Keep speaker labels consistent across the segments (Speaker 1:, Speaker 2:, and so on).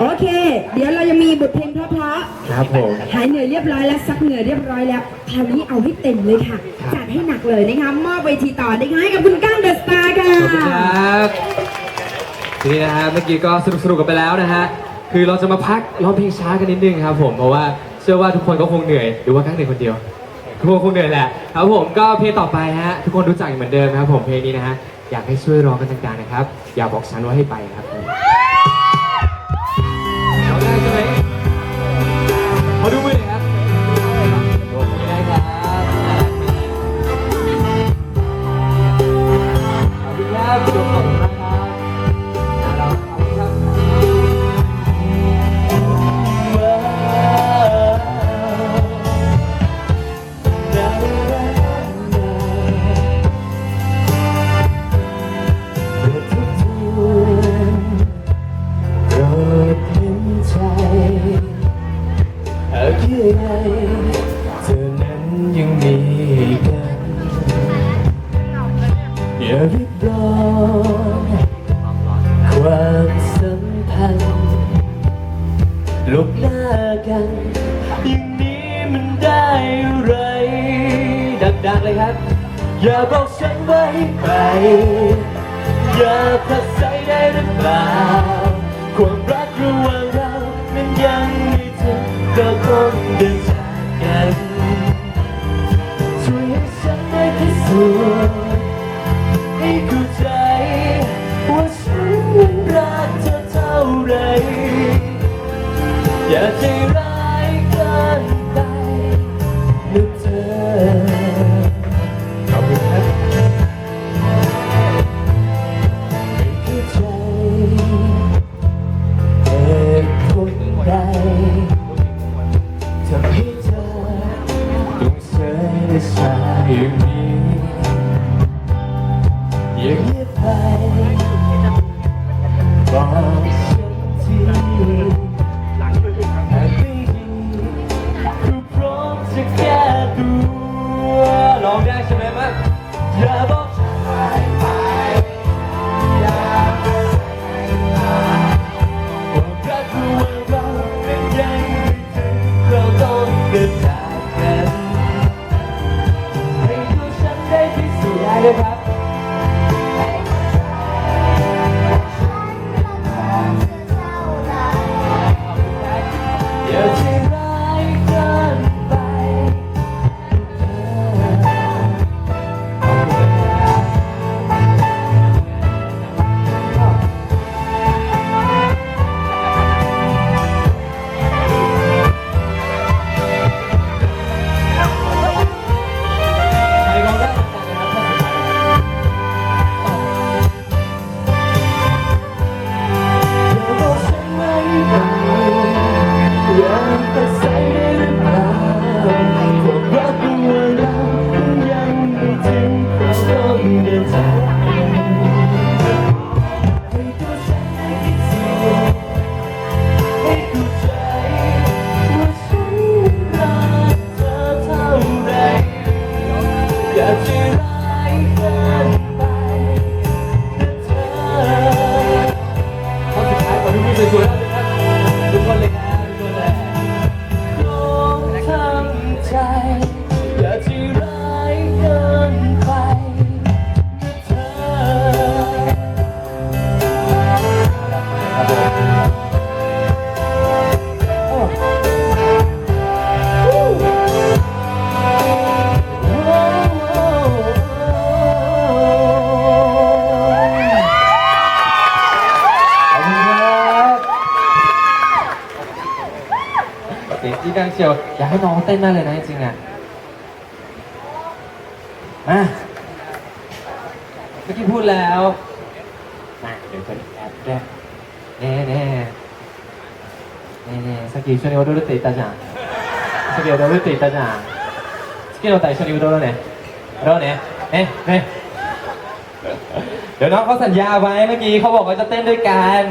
Speaker 1: โอเค เดี๋ยวเรายังมีบทเพลงเพราะ
Speaker 2: ครับผม
Speaker 1: ๆหายเหนื่อยเรียบร้อยแล้วซักเหนื่อยเรียบร้อยแล้วคราวนี้เอาให้เต็มเลยค่ะ จัดให้หนักเลยนะคะมอบเวทีต่อนะคะให้กับคุณก้างเดอะสตาร์ค่ะ
Speaker 2: ขอบคุณครับทีนี้นะฮะเมื่อกี้ก็สนุกสนุกกันไปแล้วนะฮะคือเราจะมาพักร้องเพลงช้ากันนิดนึงครับผมเพราะว่าเชื่อว่าทุกคนก็คงเหนื่อยหรือว่ากั้งเหนื่อยคนเดียวทุกคนคงเหนื่อยแหละครับผมก็เพลงต่อไปฮะทุกคนรู้จักเหมือนเดิมครับผมเพลงนี้นะฮะอยากให้ช่วยร้องกันดังๆนะครับ อย่าบอกฉันว่าให้ไปครับผม รือเป
Speaker 3: ล่าความรักระหว่างเรานั้นยังไม่ถึงก็คงเดินจากกันช่วยให้ฉันได้พิสูจน์ให้เข้าใจว่าฉันนั้นรักเธอเท่าไรอย่าใจร้าย เต้นมากเลยนะจริง
Speaker 2: ๆอ่ะมาเมื่อกี้พูดแล้วมาเดี๋ยวจะแอบแก้แน่แน่แน่แน่さっき一緒に踊るって言ったじゃんさっき踊るって言ったじゃん好きな歌一緒に踊ろうね踊ろうねねねเดี๋ยวน้องเขาสัญญาไว้เมื่อกี้เขาบอกว่าจะเต้นด้วยกัน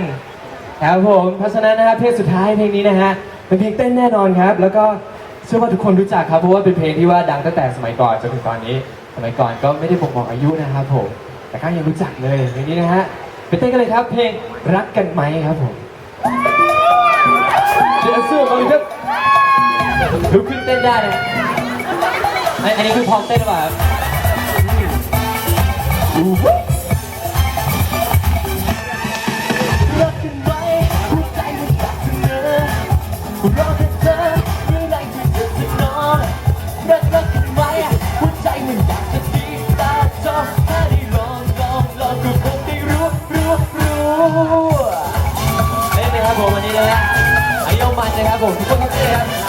Speaker 2: ครับผมเพราะฉะนั้นนะครับเพลงสุดท้ายเพลงนี้นะฮะเป็นเพลงเต้นแน่นอนครับ แล้วก็ เชื่อว่าทุกคนรู้จักครับเพราะว่าเป็นเพลงที่ว่าดังตั้งแต่สมัยก่อนจนถึงตอนนี้ สมัยก่อนก็ไม่ได้บ่งบอกอายุนะครับผม แต่ก็ยังรู้จักเลยเพลงนี้นะฮะไปเต้นกันเลยครับ เพลงรักกันไหมครับผม
Speaker 3: เดี๋ยวเสื้อมาครับลุกขึ้นเต้นได้นะอันนี้คือพร้อมเต้นหรือเปล่า รักรักกันไหมหัวใจมันอยากจะตีตาจอถ้าได้ลองลองลองก็คงได้รู้รู้รู้เล่นเลครับผมวันนี้นะฮอายอมมันนะครับผมทุกคนครับ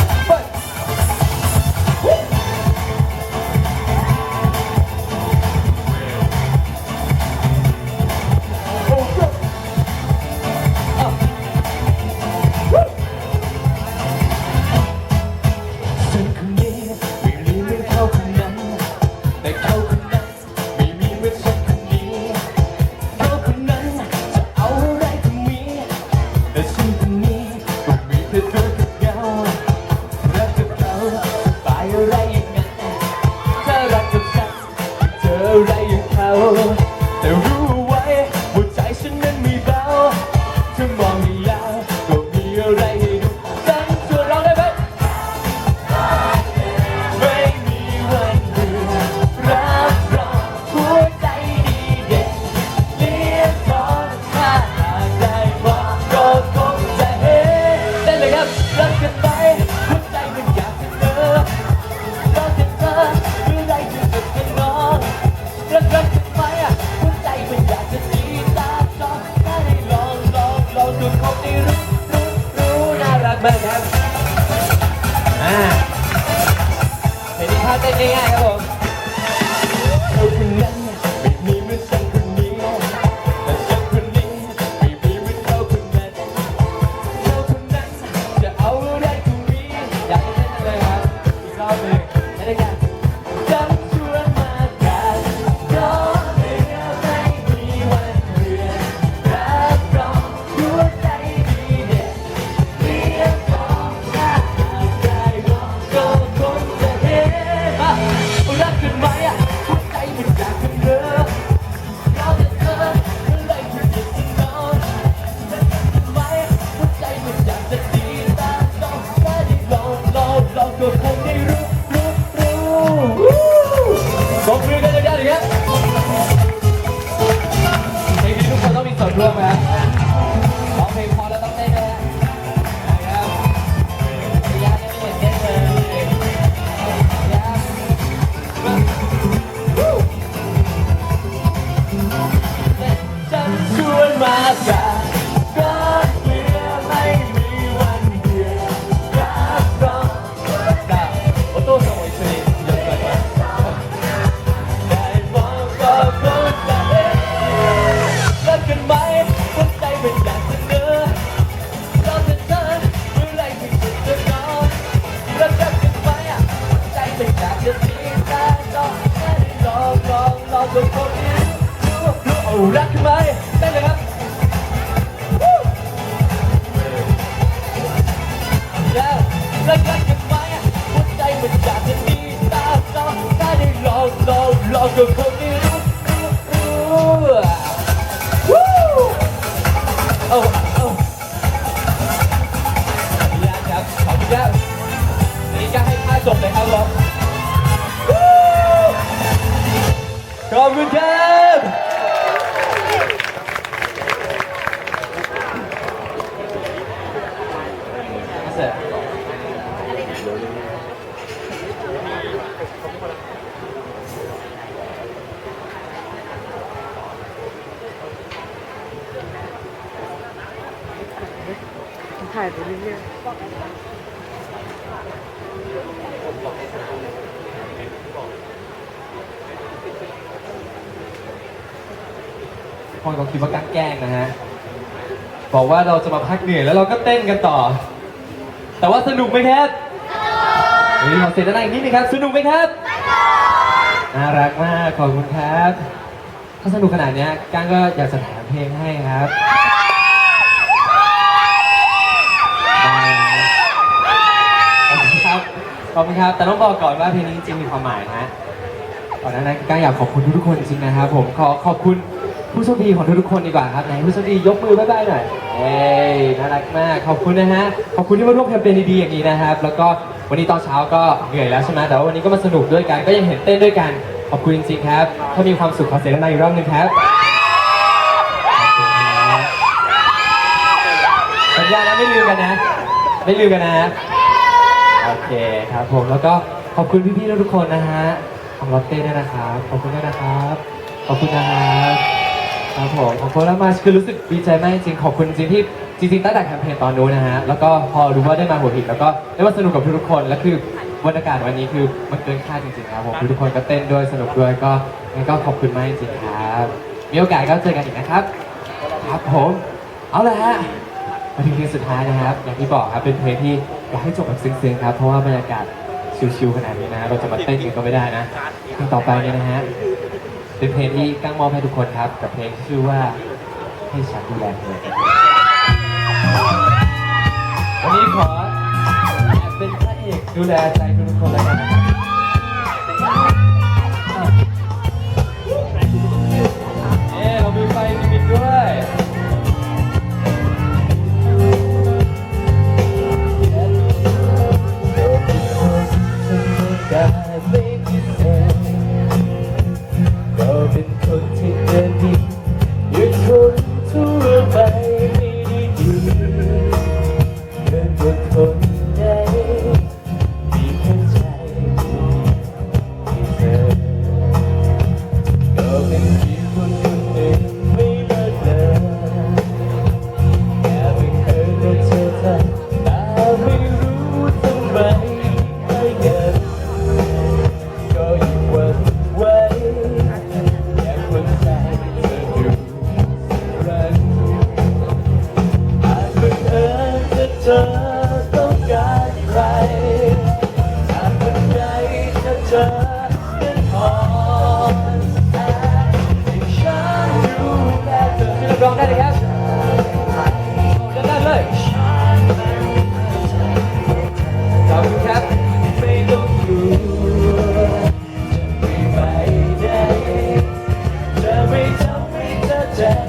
Speaker 3: แล้วนี่จะให้ค่าจบเลยครับผมขอบคุณครับ
Speaker 4: ถ่ายไปเรื่อย
Speaker 2: คนเขาคิดว่ากักแกล้งนะฮะ บอกว่าเราจะมาพักเหนื่อยแล้วเราก็เต้นกันต่อ แต่ว่าสนุกไหมครับสนุกนี่ขอเสียงด้านในอีนิดนึงครับ สนุกไหมครับสนุกน่ารักมาก ขอบคุณครับ ถ้าสนุกขนาดนี้ก้างก็อยากจะแถมเพลงให้ครับขอบคุณครับขอบคุณครับ แต่ต้องบอกก่อนว่าเพลงนี้จริงมีความหมายนะก่อนนั้นก้างอยากขอบคุณทุกๆคนจริงนะครับ ผมขอขอบคุณ ผู้โชคดีของทุกๆคนดีกว่าครับไหนผู้โชคดียกมือบ๊ายบายหน่อยเอ้ยน่ารักมากขอบคุณนะฮะขอบคุณที่มาร่วมแคมเปญดีๆอย่างนี้นะครับ แล้วก็วันนี้ตอนเช้าก็เหนื่อยแล้วใช่ไหมแต่ว่าวันนี้ก็มาสนุกด้วยกันก็ยังเห็นเต้นด้วยกันขอบคุณจริงๆครับ ถ้ามีความสุขขอเสียงดังอีกรอบหนึงครับสัญญานะไม่ลืมกันนะ ไม่ลืมกันนะโอเคครับผมแล้วก็ขอบคุณพี่ๆทุกคนนะฮะของลอตเต้ด้วยนะครับขอบคุณด้วยนะครับขอบคุณนะครับ ครับผมขอบคุณมาคือรู้สึกดีใจมากจริงๆขอบคุณจริงๆที่จริงๆตั้งแต่แคมเปญตอนนู้นนะฮะแล้วก็พอรู้ว่าได้มาหัวหินแล้วก็ได้มาสนุกกับทุกๆคนแล้วคือบรรยากาศวันนี้คือมันเกินคาดจริงๆครับผมทุกคนก็เต้นด้วยสนุกด้วยก็งั้นก็ขอบคุณมากจริงๆครับมีโอกาสก็เจอกันอีกนะครับครับผมเอาละฮะมาถึงเพลงสุดท้ายนะครับ อย่างที่บอกครับเป็นเพลงที่อยากให้จบแบบซึ้งๆครับเพราะว่าบรรยากาศชิลๆขนาดนี้นะเราจะมาเต้นกันก็ไม่ได้นะเพลงต่อไปเนี่ยนะฮะ เป็นเพลงที่กั้งมอบให้ทุกคนครับ กับเพลงชื่อว่าให้ฉันดูแลเธอวันนี้ขอเป็นพระเอกดูแลใจทุกคนแล้วกันนะครับ
Speaker 3: ใ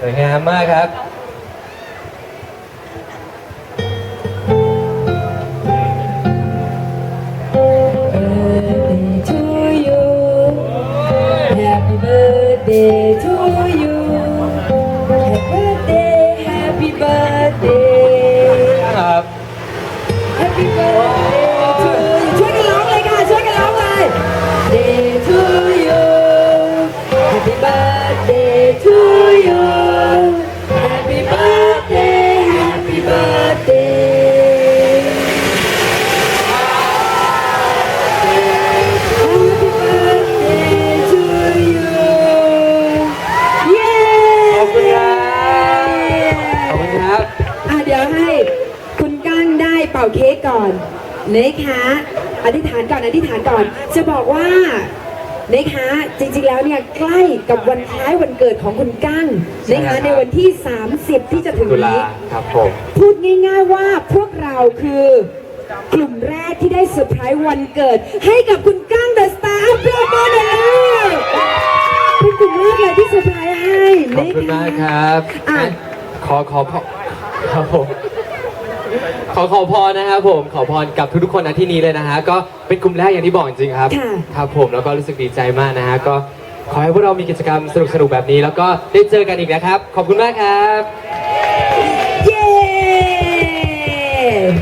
Speaker 3: ส
Speaker 2: วยงามมากครับ
Speaker 1: นะคะอธิษฐานก่อนอธิษฐานก่อน จะบอกว่านะคะจริงๆแล้วเนี่ยใกล้กับวันคล้ายวันเกิดของคุณกั้งนะคะในวันที่ 30 ที่จะถึง
Speaker 3: ตุลา
Speaker 1: นี้
Speaker 3: ครับผม
Speaker 1: พูดง่าย ๆว่าพวกเราคือกลุ่มแรกที่ได้เซอร์ไพรส์วันเกิด ให้กับคุณกั้งเดอะสตาร์เพื่อเบอร์เดเลยเป็นกลุ่มแรกเลยที่เซอร์ไพรส์ให้
Speaker 3: ขอบคุณมากครับ
Speaker 1: อะ
Speaker 3: ขอขอพรครับผมข อขอพรนะครับผมขอพรกับทุกๆคนนะที่นี้เลยนะฮะก็เป็นกลุ่มแรกอย่างที่บอกจริงๆครับ
Speaker 1: ค่ะ
Speaker 3: ครับผมแล้วก็รู้สึกดีใจมากนะฮะก็ขอให้พวกเรามีกิจกรรมสนุกๆแบบนี้ แล้วก็ได้เจอกันอีกนะครับ ขอบคุณมากครับ
Speaker 1: เย้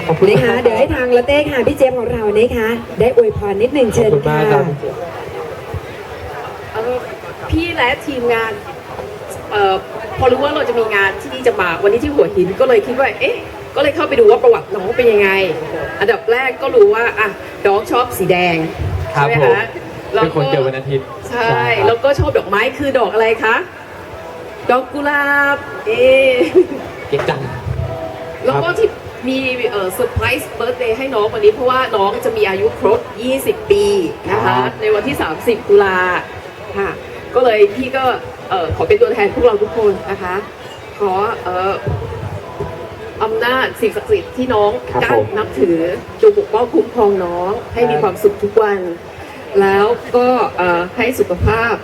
Speaker 3: ขอบคุณ
Speaker 1: นะคะ
Speaker 3: ครับ
Speaker 1: เดี๋ยวให้ทางละเต้ค่ะ พี่เจมส์ของเรานะคะ ได้อวยพรนิดหนึ่ง
Speaker 3: ขอบ
Speaker 1: เชิญ
Speaker 3: คุณมา
Speaker 1: ค่ะ
Speaker 3: กครับ
Speaker 4: เอ่อพี่และทีมงานเอ่อพอรู้ว่าเราจะมีงานที่นี่จะมาวันนี้ที่หัวหินก็เลยคิดว่า เอ๊ะ ก็เลยเข้าไปดูว่าประวัติน้องเป็นยังไง อันดับแรกก็รู้ว่าอะน้องชอบสีแดง
Speaker 3: ครับ
Speaker 4: ใช่ไหม
Speaker 3: ผม
Speaker 4: คะ
Speaker 3: เป็นคนเกิดวันอาทิตย์
Speaker 4: ใช่
Speaker 3: ครับ
Speaker 4: แล้วก็ชอบดอกไม้คือดอกอะไรคะ ดอกกุหลาบ เอ๊ะ
Speaker 3: เก่งจัง
Speaker 4: แล้วก็ที่มีเอ่อเซอร์ไพรส์เบิร์ d เดย์ให้น้องวันนี้ เพราะว่าน้องจะมีอายุครบ 20 ปีนะ
Speaker 3: ครั
Speaker 4: คะ
Speaker 3: บ
Speaker 4: ในวันที่ 30 ตุลาค่ะ ก็เลยพี่ก็เอ่อขอเป็นตัวแทนพวกเราทุกคนนะคะ ขอเอ่อ อำนาจสิ่งศักดิ์สิทธิ์ที่น้อง
Speaker 3: ครับ
Speaker 4: กั้
Speaker 3: ผ
Speaker 4: น
Speaker 3: ม
Speaker 4: นับถือจงปกป้องคุ้มครองน้องให้มีความสุขทุกวัน แล้วก็เอ่อให้สุขภาพ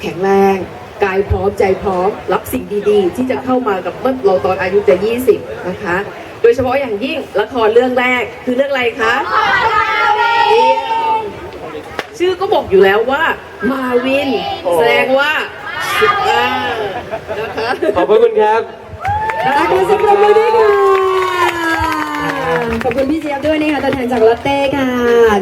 Speaker 4: แข็งแรง กายพร้อมใจพร้อม รับสิ่งดีๆ ที่จะเข้ามากับเมื่อเราตอนอายุจะ 20 นะคะ โดยเฉพาะอย่างยิ่งละครเรื่องแรกคือเรื่องอะไรคะเยี่ยมชื่อก็บอกอยู่แล้วว่า มาวินแสดงว่าอ่านะคะ
Speaker 3: ขอบพระคุณครับ
Speaker 1: อาการสำหรับวันนี้ค่ะ ขอบคุณพี่เจี๊ยบด้วยนะคะตัวแทนจากลอตเต้ค่ะ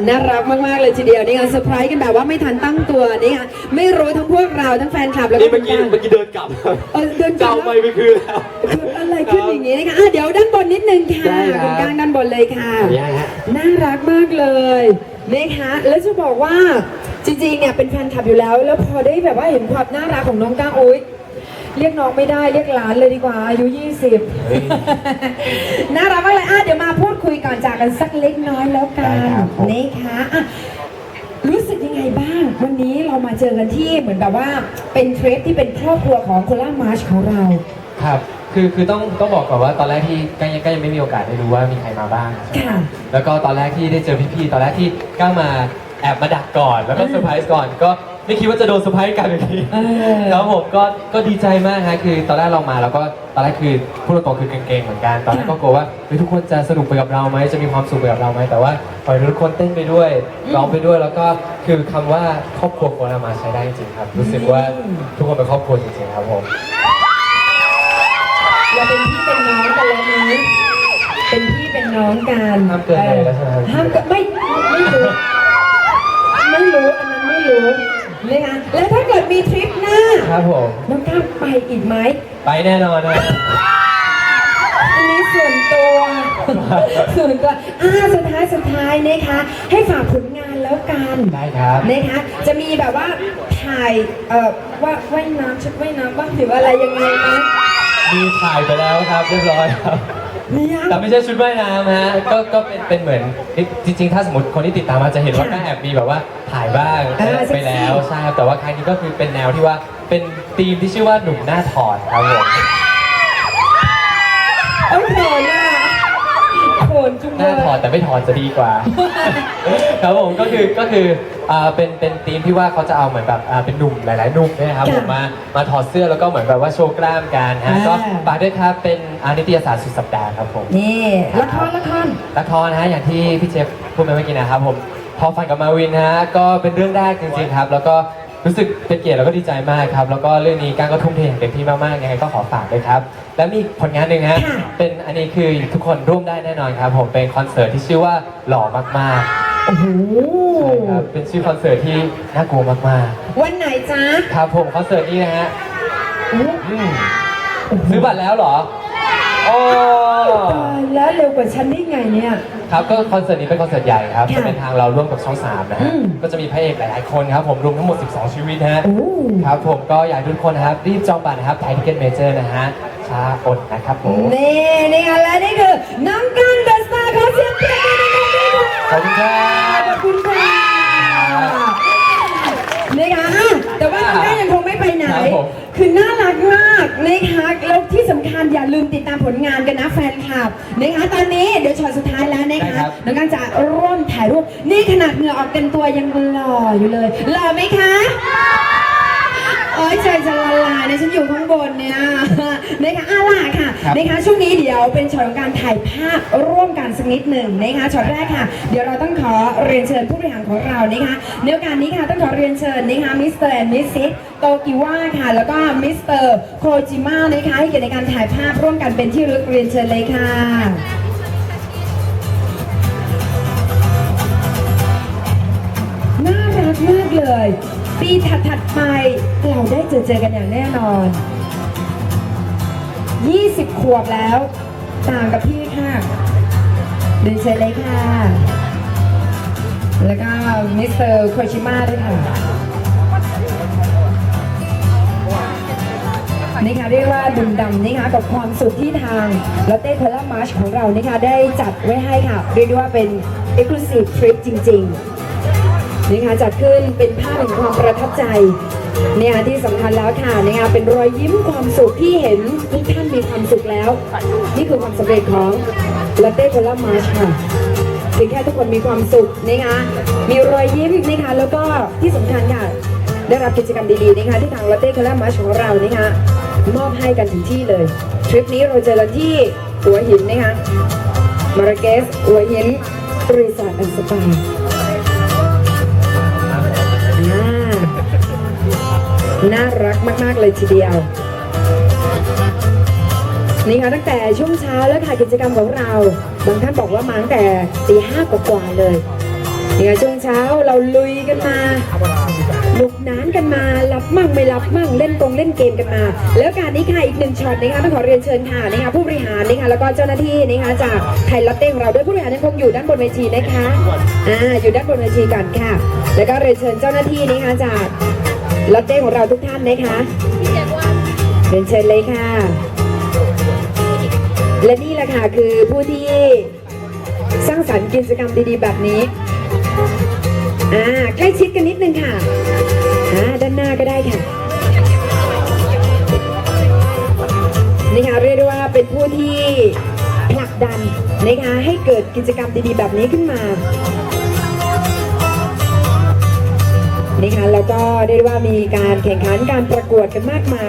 Speaker 1: น่ารักมากๆเลยทีเดียวนี่ค่ะเซอร์ไพรส์กันแบบว่าไม่ทันตั้งตัวนี่ค่ะไม่รู้ทั้งพวกเราทั้งแฟนคลับแล้วก็
Speaker 3: นี่เมื่อกี้
Speaker 1: คุณ
Speaker 3: เมื่อกี้เดินกลับ
Speaker 1: เออเดินก
Speaker 3: จะ
Speaker 1: ลับ
Speaker 3: เอา
Speaker 1: แล้ว
Speaker 3: ไปไปคืนแล้ว
Speaker 1: คืออะไรขึ้นอย่างนี้นะคะอะเดี๋ยวด้านบนนิดนึงค่ะ
Speaker 3: ได้ครับ
Speaker 1: คุณกลางด้านบนเลยค่ะ
Speaker 3: ขออนุญาตฮะ
Speaker 1: น่ารักมากเลยนะคะแล้วจะบอกว่าจริงๆเนี่ยเป็นแฟนคลับอยู่แล้ว แล้วพอได้แบบว่าเห็นความน่ารักของน้องก้างโอ๊ย เรียกน้องไม่ได้เรียกหลานเลยดีกว่าอายุ 20 น่ารักมากเลยอะเดี๋ยวมาพูดคุยก่อนจากกันสักเล็กน้อยแล้วกั
Speaker 3: ได้
Speaker 1: น
Speaker 3: ครับผม
Speaker 1: นะคะอะ รู้สึกยังไงบ้าง วันนี้เรามาเจอกันที่เหมือนแบบว่าเป็นเทริปที่เป็นครอบครัวของโคล่ามาร์ชของเรา
Speaker 3: ครับ คือ คือต้อง ต้องบอกก่อนว่าตอนแรกที่ก้างยังก้างยังไม่มีโอกาสได้รู้ว่ามีใครมาบ้าง
Speaker 1: ค่ะ
Speaker 3: แล้วก็ตอนแรกที่ได้เจอพี่ๆ ตอนแรกที่ก้างมาแอบมาดักก่อน แล้วก็เซอร์ไพรส์ก่อน ก็ ไม่คิดว่าจะโดนเซอร์ไพรส์กันอย่างนี้
Speaker 1: เออ
Speaker 3: แล้วผมก็ก็ดีใจมากฮะคือตอนแรกเรามาแล้วก็ตอนแรกคือพูดตรงๆคือเก่งๆเหมือนกัน ตอนแรกก็กลัวว่าเฮ้ยทุกคนจะสนุกไปกับเราไหมจะมีความสุขไปกับเราไหมแต่ว่าปล่อยให้ทุกคนเต้นไปด้วยร้องไปด้วยแล้วก็คือคำว่าครอบครัวโคนามาใช้ได้จริงๆครับ รู้สึกว่าทุกคนเป็นครอบครัวจริงๆครับผม
Speaker 1: เราเป็นพี่เป็นน้องกันแล้วนะเป็นพี่เป็นน้องกัน
Speaker 3: ห้ามเกินเลยแล้วใช่ไหมครับ
Speaker 1: ห้ามเกินไม่ไม่รู้ไม่รู้อันนั้นไม่รู้ นะคะแล้วถ้าเกิดมีทริปหน้า
Speaker 3: ครับผม
Speaker 1: น้องก้าวไปอีกไหม
Speaker 3: ไปแน่นอนนะ
Speaker 1: อันนี้ส่วนตัวส่วนตัวอ่าสุดท้ายสุดท้ายนะคะ ให้ฝากผลงานแล้วกัน
Speaker 3: ได้ครับ
Speaker 1: นะคะ จะมีแบบว่าถ่ายเอ่อว่าว่ายน้ำชุดว่ายน้ำบ้างหรืออะไรยังไงไหม
Speaker 3: มีถ่ายไปแล้วครับเรียบร้อยครับ
Speaker 1: เนี่ย
Speaker 3: แต่ไม่ใช่ชุดว่ายน้ำฮะก็ก็เป็นเป็นเหมือนจริงๆ ถ้าสมมติคนที่ติดตามมาจะเห็นว่าก็แอบมีแบบว่าถ่ายบ้างไปแล้วใช่ครับแต่ว่าครั้งนี้ก็คือเป็นแนวที่ว่าเป็นธีมที่ชื่อว่าหนุ่มหน้าถอดครับผม
Speaker 1: เอ้ยโขนอะโขนจุง
Speaker 3: ห
Speaker 1: เล
Speaker 3: น้ายถอดแต่ไม่ถอดจะดีกว่า ครับผมก็คือก็คืออ่าเป็นเป็นธีมที่ว่าเขาจะเอาเหมือนแบบอ่าเป็นหนุ่มหลายๆหนุ่มเนยนะครับผมมามาถอดเสื้อแล้วก็เหมือนแบบว่าโชว์กล้ามกันฮะก็ฝากด้วยครับเป็นอานิตยสารสุดสัปดาห์ครับผม
Speaker 1: นี่ละครละคร
Speaker 3: ละครนะฮะอย่างที่พี่เจฟพูดไปเมื่อกี้นะครับผมพอฟันกับมาวินนะฮะก็เป็นเรื่องแรกจริงๆครับ แล้วก็ รู้สึกเป็นเกียรติแล้วก็ดีใจมากครับ แล้วก็เรื่องนี้ก้างก็ทุ่มเทอย่างเต็มที่มากๆยังไงก็ขอฝากด้วยครับ และมีผลงานหนึ่งฮะ
Speaker 1: ค่ะ
Speaker 3: เป็นอันนี้คือทุกคนร่วมได้แน่นอนครับ ผมเป็นคอนเสิร์ตที่ชื่อว่าหล่อมาก
Speaker 1: โอ้โห
Speaker 3: ๆใช่ครับเป็นชื่อคอนเสิร์ตที่น่ากลัวมาก
Speaker 1: วันไหนจ๊ะ
Speaker 3: ๆครับผมคอนเสิร์ตนี้นะฮะ
Speaker 1: โอ้
Speaker 3: อืมซื้อบัตรแล้วเหรอโอ้
Speaker 1: ตายแล้วเร็วกว่าฉันได้ไงเนี่ย
Speaker 3: ครับก็คอนเสิร์ตนี้เป็นคอนเสิร์ตใหญ่ครับ
Speaker 1: ค่ะ
Speaker 3: จะเป็นทางเราร่วมกับช่อง3นะ
Speaker 1: อื
Speaker 3: ฮะ
Speaker 1: ม
Speaker 3: ก็จะมีพระเอกหลายๆคนครับผมรวมทั้งหมด 12 ชีวิตนะฮะ
Speaker 1: โอ้
Speaker 3: ครับผมก็อยากให้ทุกคนนะครับรีบจองบัตรนะครับไทยทิเก็ตเมเจอร์นะฮะช้าอดนะครับผม
Speaker 1: นี่นี่ค่ะและนี่คือน้องกันเดอะสตาร์ขอเสียงปรบมือดังๆด้วยค่ะ
Speaker 3: ขอบคุณครับ
Speaker 1: ขอบคุณค่ะนะคะ ค
Speaker 2: รับผม
Speaker 1: คือน่ารักมากนะคะแล้วที่สำคัญอย่าลืมติดตามผลงานกันนะแฟนคลับนะคะตอนนี้เดี๋ยวช็อตสุดท้ายแล้วนะคะน้องกันจะร่วมถ่ายรูปนี่ขนาดเหงื่อออกเต็มตัวยังหล่ออยู่เลยหล่อไหมคะ โอ้ยใจจะละลายนะฉันอยู่ข้างบนเนี่ยนะคะอาล่ะค่ะ
Speaker 2: ครับ
Speaker 1: นะคะช่วงนี้เดี๋ยวเป็นช็อตของการถ่ายภาพร่วมกันสักนิดหนึ่งนะคะช็อตแรกค่ะ เดี๋ยวเราต้องขอเรียนเชิญผู้บริหารของเรานะคะในโอกาสนี้ค่ะต้องขอเรียนเชิญนะคะมิสเตอร์แอนด์มิสซิสโตกิวะค่ะ แล้วก็มิสเตอร์โคจิมะนะคะให้เกียรติในการถ่ายภาพร่วมกันเป็นที่ระลึกเรียนเชิญเลยค่ะน่ารักมากเลย ปีถัดๆไปเราได้เจอเจอกันอย่างแน่นอน 20 ขวบแล้ว ต่างกับพี่ค่ะเดินเชิญเลยค่ะ แล้วก็มิสเตอร์โคชิมะด้วยค่ะ นี่ค่ะเรียกว่าดื่มดำนะคะกับความสุขที่ทางลอตเต้คอล่ามาร์ชของเรานี่ค่ะได้จัดไว้ให้ค่ะ เรียกได้ว่าเป็น Exclusive Trip จริง ๆ นะคะจัดขึ้นเป็นภาพแห่งความประทับใจเนี่ยที่สำคัญแล้วค่ะนะคะเป็นรอยยิ้มความสุขที่เห็นทุกท่านมีความสุขแล้ว นี่คือความสำเร็จของลาเต้โคลามาชค่ะเพียงแค่ทุกคนมีความสุขนะคะมีรอยยิ้มนะคะแล้วก็ที่สำคัญค่ะได้รับกิจกรรมดีๆนะคะที่ทางลาเต้โคลามาชของเรานะคะมอบให้กันถึงที่เลยทริปนี้เราเจอกันที่หัวหินนะคะมาราเกสหัวหินรีสอร์ทแอนด์สปา น่ารักมาก ๆ เลยทีเดียว นี่ค่ะตั้งแต่ช่วงเช้าแล้วค่ะกิจกรรมของเราบางท่านบอกว่ามาตั้งแต่ตีห้ากว่าๆเลยนี่ค่ะช่วงเช้าเราลุยกันมาหนุกนานกันมารับมั่งไม่รับมั่งเล่นกงเล่นเกมกันมา แล้วการนี้ค่ะอีกหนึ่งช็อตนะคะต้องขอเรียนเชิญค่ะนะคะผู้บริหารนะคะแล้วก็เจ้าหน้าที่นะคะจากไทยลอตเต้ของเราด้วยผู้บริหารยังคงอยู่ด้านบนเวทีนะคะอ่าอยู่ด้านบนเวทีก่อนค่ะ แล้วก็เรียนเชิญเจ้าหน้าที่นะคะจาก ลอตเต้ของเราทุกท่านนะคะเรียนเชิญเลยค่ะ และนี่แหละค่ะคือผู้ที่สร้างสรรค์กิจกรรมดีๆ แบบนี้อ่าใกล้ชิดกันนิดนึงค่ะอ่าด้านหน้าก็ได้ค่ะนี่ค่ะเรียกได้ว่าเป็นผู้ที่ผลักดันนะคะให้เกิดกิจกรรมดีๆ แบบนี้ขึ้นมา นี่ค่ะแล้วก็เรียกได้ว่ามีการแข่งขันการประกวดกันมากมาย